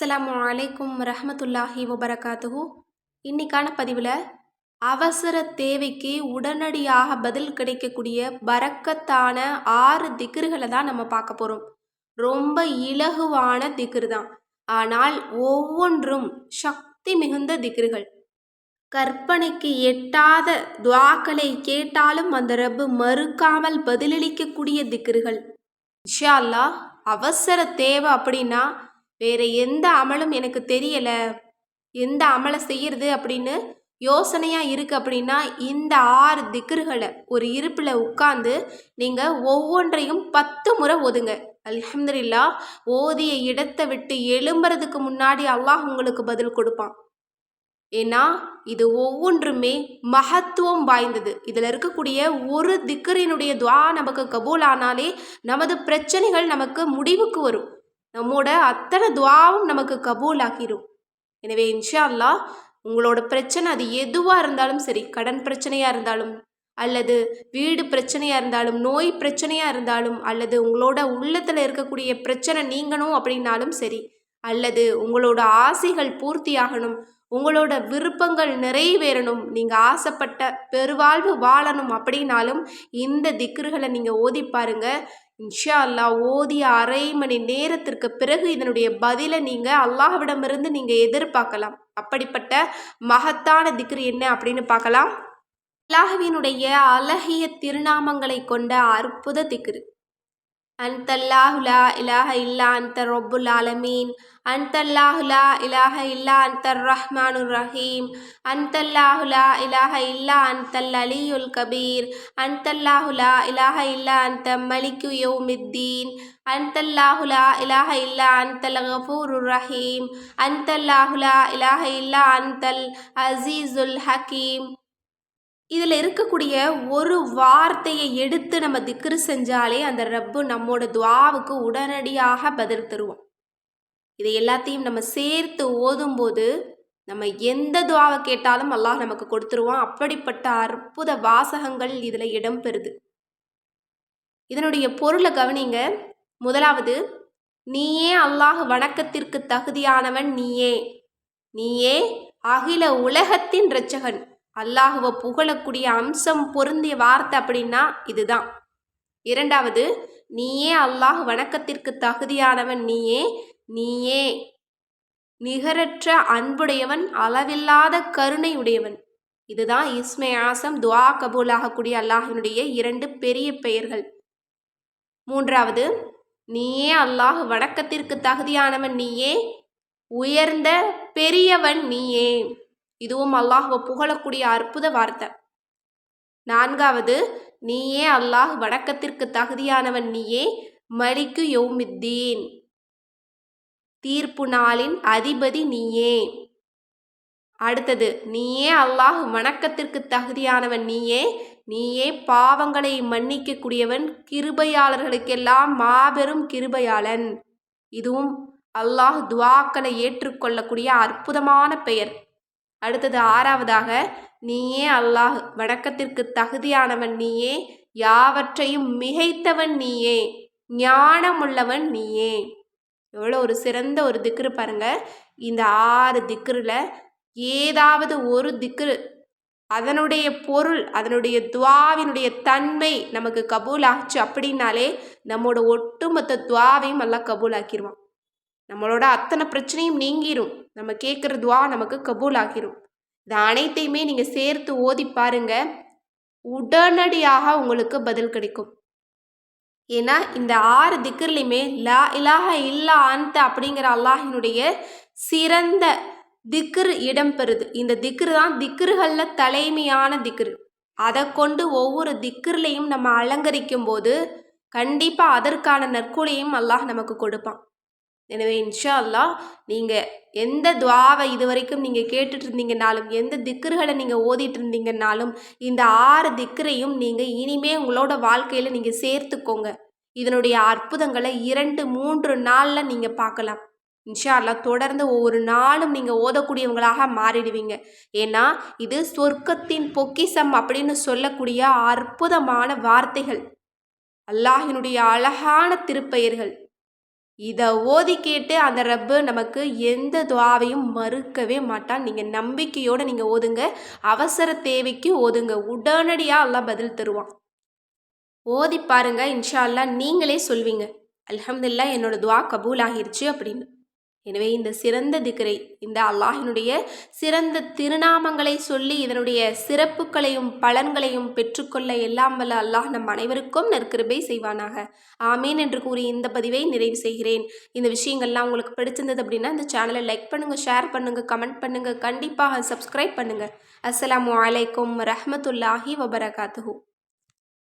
அஸ்லாம் அலைக்கும் ரஹமத்துல்லாஹி வபரகாத்துஹூ. இன்னைக்கான பதிவில் அவசர தேவைக்கு உடனடியாக பதில் கிடைக்கக்கூடிய பறக்கத்தான ஆறு திக்ருகளை தான் நம்ம பார்க்க போகிறோம் ரொம்ப இலகுவான திக்ரு தான். ஆனால் ஒவ்வொன்றும் சக்தி மிகுந்த திக்ருகள். கற்பனைக்கு எட்டாத துவாக்களை கேட்டாலும் அந்த ரப்பு மறுக்காமல் பதிலளிக்கக்கூடிய திக்ருகள். இன்ஷா அல்லாஹ் அவசர தேவை அப்படின்னா வேற எந்த அமலும் எனக்கு தெரியலை. எந்த அமலை செய்யறது அப்படின்னு யோசனையாக இருக்குது அப்படின்னா இந்த ஆறு திக்ருகளை ஒரு இருப்பில் உட்காந்து நீங்கள் ஒவ்வொன்றையும் பத்து முறை ஓதுங்க. அலமதுல்லா ஓதிய இடத்தை விட்டு எழும்புறதுக்கு முன்னாடி அல்லாஹ் உங்களுக்கு பதில் கொடுப்பான். ஏன்னா இது ஒவ்வொன்றுமே மகத்துவம் வாய்ந்தது. இதில் இருக்கக்கூடிய ஒரு திக்கரினுடைய துவா நமக்கு கபூல் ஆனாலே நமது பிரச்சனைகள் நமக்கு முடிவுக்கு வரும். நம்மோட அத்தனை துவாவும் நமக்கு கபூல் ஆகிரும் எனவே இன்ஷா அல்லாஹ் உங்களோட பிரச்சனை அது எதுவாக இருந்தாலும் சரி கடன் பிரச்சனையாக இருந்தாலும் அல்லது வீடு பிரச்சனையாக இருந்தாலும் நோய் பிரச்சனையாக இருந்தாலும் அல்லது உங்களோட உள்ளத்தில் இருக்கக்கூடிய பிரச்சனை நீங்கணும் அப்படின்னாலும் சரி அல்லது உங்களோட ஆசைகள் பூர்த்தியாகணும் உங்களோட விருப்பங்கள் நிறைவேறணும் நீங்கள் ஆசைப்பட்ட பெருவாழ்வு வாழணும் அப்படின்னாலும் இந்த திக்ருகளை நீங்கள் ஓதி பாருங்கள் இன்ஷா அல்லாஹ் ஓதிய அரை மணி நேரத்திற்கு பிறகு இதனுடைய பதிலை நீங்கள் அல்லாஹ்விடமிருந்து நீங்கள் எதிர்பார்க்கலாம். அப்படிப்பட்ட மகத்தான திக்ரு என்ன அப்படின்னு பார்க்கலாம். அல்லாஹுவினுடைய அழகிய திருநாமங்களை கொண்ட அற்புத திக்ரு. أنت الله لا إله إلا أنت رب العالمين. أنت الله لا إله إلا أنت الرحمن الرحيم. أنت الله لا إله إلا أنت العلي الكبير. أنت الله لا إله إلا أنت ملك يوم الدين. أنت الله لا إله إلا أنت الغفور الرحيم. أنت الله لا إله إلا أنت العزيز الحكيم. இதில் இருக்கக்கூடிய ஒரு வார்த்தையை எடுத்து நம்ம திக்ரு செஞ்சாலே அந்த ரப்பு நம்மோட துவாவுக்கு உடனடியாக பதில் தருவோம் இதை எல்லாத்தையும் நம்ம சேர்த்து ஓதும்போது நம்ம எந்த துவாவை கேட்டாலும் அல்லாஹ் நமக்கு கொடுத்துருவான். அப்படிப்பட்ட அற்புத வாசகங்கள் இதில் இடம்பெறுது. இதனுடைய பொருளை கவனிங்க. முதலாவது நீயே அல்லாஹ் வணக்கத்திற்கு தகுதியானவன் நீயே. நீயே அகில உலகத்தின் இரட்சகன். அல்லாஹுவை புகழக்கூடிய அம்சம் பொருந்திய வார்த்தை அப்படின்னா இதுதான். இரண்டாவது நீயே அல்லாஹ் வணக்கத்திற்கு தகுதியானவன் நீயே நீயே நிகரற்ற அன்புடையவன் அளவில்லாத கருணை உடையவன். இதுதான் இஸ்மே ஆசம் துவா கபூலாகக்கூடிய அல்லாஹினுடைய இரண்டு பெரிய பெயர்கள். மூன்றாவது நீயே அல்லாஹ் வணக்கத்திற்கு தகுதியானவன் நீயே உயர்ந்த பெரியவன் நீயே. இதுவும் அல்லாஹுவை புகழக்கூடிய அற்புத வார்த்தை. நான்காவது நீயே அல்லாஹ் வணக்கத்திற்கு தகுதியானவன் நீயே மலிக்கு யோமித்தீன். தீர்ப்பு நாளின் அதிபதி நீயே. அடுத்தது நீயே அல்லாஹ் வணக்கத்திற்கு தகுதியானவன் நீயே நீயே பாவங்களை மன்னிக்கக்கூடியவன் கிருபையாளர்களுக்கெல்லாம் மாபெரும் கிருபையாளன். இதுவும் அல்லாஹ் துவாக்களை ஏற்றுக்கொள்ளக்கூடிய அற்புதமான பெயர். அடுத்தது ஆறாவதாக நீயே அல்லாஹ் வணக்கத்திற்கு தகுதியானவன் நீயே யாவற்றையும் மிகைத்தவன் நீயே ஞானமுள்ளவன் நீயே. எவ்வளோ ஒரு சிறந்த ஒரு திக்ரு பாருங்க. இந்த ஆறு திக்ருல ஏதாவது ஒரு திக்ரு அதனுடைய பொருள் அதனுடைய துவாவினுடைய தன்மை நமக்கு கபூல் ஆச்சு அப்படின்னாலே நம்மளோட ஒட்டுமொத்த துவாவையும் எல்லாம் கபூல் ஆக்கிடுவான் நம்மளோட அத்தனை பிரச்சனையும் நீங்கிரும். நம்ம கேட்குற துவா நமக்கு கபூல் ஆகிரும் இது அனைத்தையுமே நீங்கள் சேர்த்து ஓதி பாருங்க. உடனடியாக உங்களுக்கு பதில் கிடைக்கும். ஏன்னா இந்த ஆறு திக்கர்லையுமே லா இலாக இல்லா அந்த அப்படிங்கிற அல்லாஹினுடைய சிறந்த திக்ரு இடம்பெறுது. இந்த திக்ரு தான் திக்ருகளில் தலைமையான திக்ரு. அதை கொண்டு ஒவ்வொரு திக்ருலையும் நம்ம அலங்கரிக்கும் போது கண்டிப்பாக அதற்கான நற்கூலியும் அல்லாஹ் நமக்கு கொடுப்பான். எனவே இன்ஷா அல்லா நீங்கள் எந்த துவாவை இது வரைக்கும் நீங்கள் கேட்டுட்டு இருந்தீங்கனாலும் எந்த திக்கர்களை நீங்கள் ஓதிட்டு இருந்தீங்கன்னாலும் இந்த ஆறு திக்கரையும் நீங்கள் இனிமே உங்களோட வாழ்க்கையில் நீங்கள் சேர்த்துக்கோங்க. இதனுடைய அற்புதங்களை இரண்டு மூன்று நாளில் நீங்கள் பார்க்கலாம். இன்ஷா அல்லா தொடர்ந்து ஒவ்வொரு நாளும் நீங்கள் ஓதக்கூடியவங்களாக மாறிடுவீங்க. ஏன்னா இது சொர்க்கத்தின் பொக்கிசம் அப்படின்னு சொல்லக்கூடிய அற்புதமான வார்த்தைகள். அல்லாஹினுடைய அழகான திருப்பெயர்கள். இதை ஓதி கேட்டு அந்த ரப்பு நமக்கு எந்த துவாவையும் மறுக்கவே மாட்டான். நீங்கள் நம்பிக்கையோடு நீங்கள் ஓதுங்க. அவசர தேவைக்கு ஓதுங்க. உடனடியாக எல்லாம் பதில் தருவான். ஓதி பாருங்க. இன்ஷா அல்லா நீங்களே சொல்வீங்க. அலமதுல்லா என்னோடய துவா கபூல் ஆகிருச்சு அப்படின்னு. எனவே இந்த சிறந்த திக்கரை இந்த அல்லாஹினுடைய சிறந்த திருநாமங்களை சொல்லி இதனுடைய சிறப்புகளையும் பலன்களையும் பெற்றுக்கொள்ள எல்லாம் வல்ல அல்லாஹ் நம் அனைவருக்கும் நற்கிருபை செய்வானாக. ஆமீன் என்று கூறி இந்த பதிவை நிறைவு செய்கிறேன். இந்த விஷயங்கள்லாம் உங்களுக்கு பிடிச்சிருந்தது அப்படின்னா இந்த சேனலை லைக் பண்ணுங்கள் ஷேர் பண்ணுங்கள் கமெண்ட் பண்ணுங்கள் கண்டிப்பாக சப்ஸ்கிரைப் பண்ணுங்கள் அஸ்லாம் வலைக்கம் ரஹமத்துல்லாஹி வபரகாத்துஹூ.